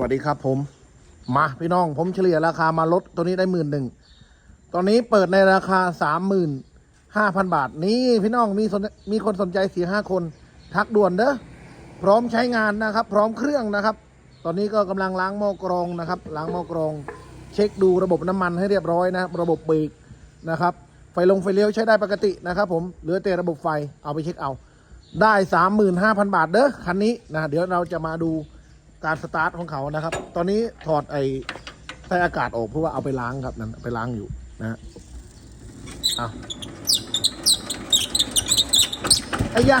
วัสดีครับผม มาพี่น้องผมเฉลี่ยราคามาลดตัวนี้ได้หมื่นหนึ่งตอนนี้เปิดในราคาสามหมื่นห้าพันบาท นี่พี่น้องมีมีคนสนใจสี่ห้าคน ทักด่วนเด้อพร้อมใช้งานนะครับ พร้อมเครื่องนะครับ ตอนนี้ก็กำลังล้างหม้อกรองนะครับ ล้างหม้อกรอง เช็คดูระบบน้ำมันให้เรียบร้อยนะครับระบบเบรกนะครับ ไฟลงไฟเลี้ยวใช้ได้ปกตินะครับผมเหลือแต่ระบบไฟเอาไปเช็คเอา ได้สามหมื่นห้าพันบาทเด้อคันนี้นะเดี๋ยวเราจะมาดู การสตาร์ทของเขานะครับ ตอนนี้ถอดไอ้ใส่อากาศออกเพราะว่าเอาไปล้างครับนั่นไปล้างอยู่นะฮะเอาไอ้ยะ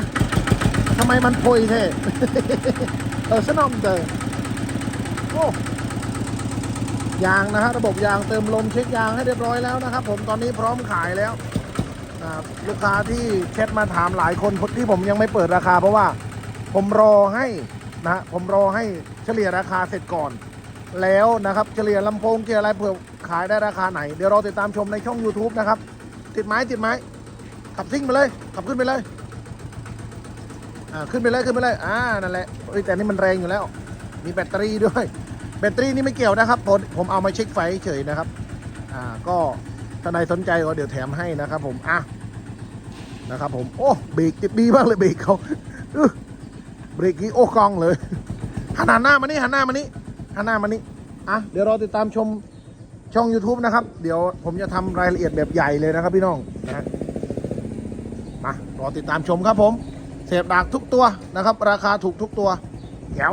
ทำไมมันโพยเท่เออสนอมเจอโอ้ยางนะฮะระบบยางเติมลมเช็คยางให้เรียบร้อยแล้วนะครับ ผมตอนนี้พร้อมขายแล้วรับลูกค้าที่แชทมาถามหลายคนที่ผมยังไม่เปิดราคาเพราะว่า ผมรอให้ นะผมรอให้เฉลี่ยราคาเสร็จก่อน แล้วนะครับเฉลี่ยลำโพงเกียร์อะไรเผื่อขายได้ราคาไหน เดี๋ยวรอติดตามชมในช่อง YouTube นะครับ ติดไม้ติดไม้ขับซิ่งไปเลยขับขึ้นไปเลยอ่าขึ้นไปเลยขึ้นไปเลยอ่านั่นแหละเอ้แต่นี่มันแรงอยู่แล้ว มีแบตเตอรี่ด้วย แบตเตอรี่นี่ไม่เกี่ยวนะครับผมผมเอามาเช็คไฟเฉยนะครับอ่าก็ถ้าใครสนใจก็เดี๋ยวแถมให้นะครับ ผมอะนะครับผมโอ้เบรกติดดีมากเลยเบรกเขาอ เบรกนี้โอ้กองเลยหันหน้ามานี่หันหน้ามานี่หันหน้ามานี่อะเดี๋ยวรอติดตามชมช่อง YouTube นะครับ เดี๋ยวผมจะทำรายละเอียดแบบใหญ่เลยนะครับพี่น้องนะมารอติดตามชมครับผม เสพดากทุกตัวนะครับ ราคาถูกทุกตัวแถว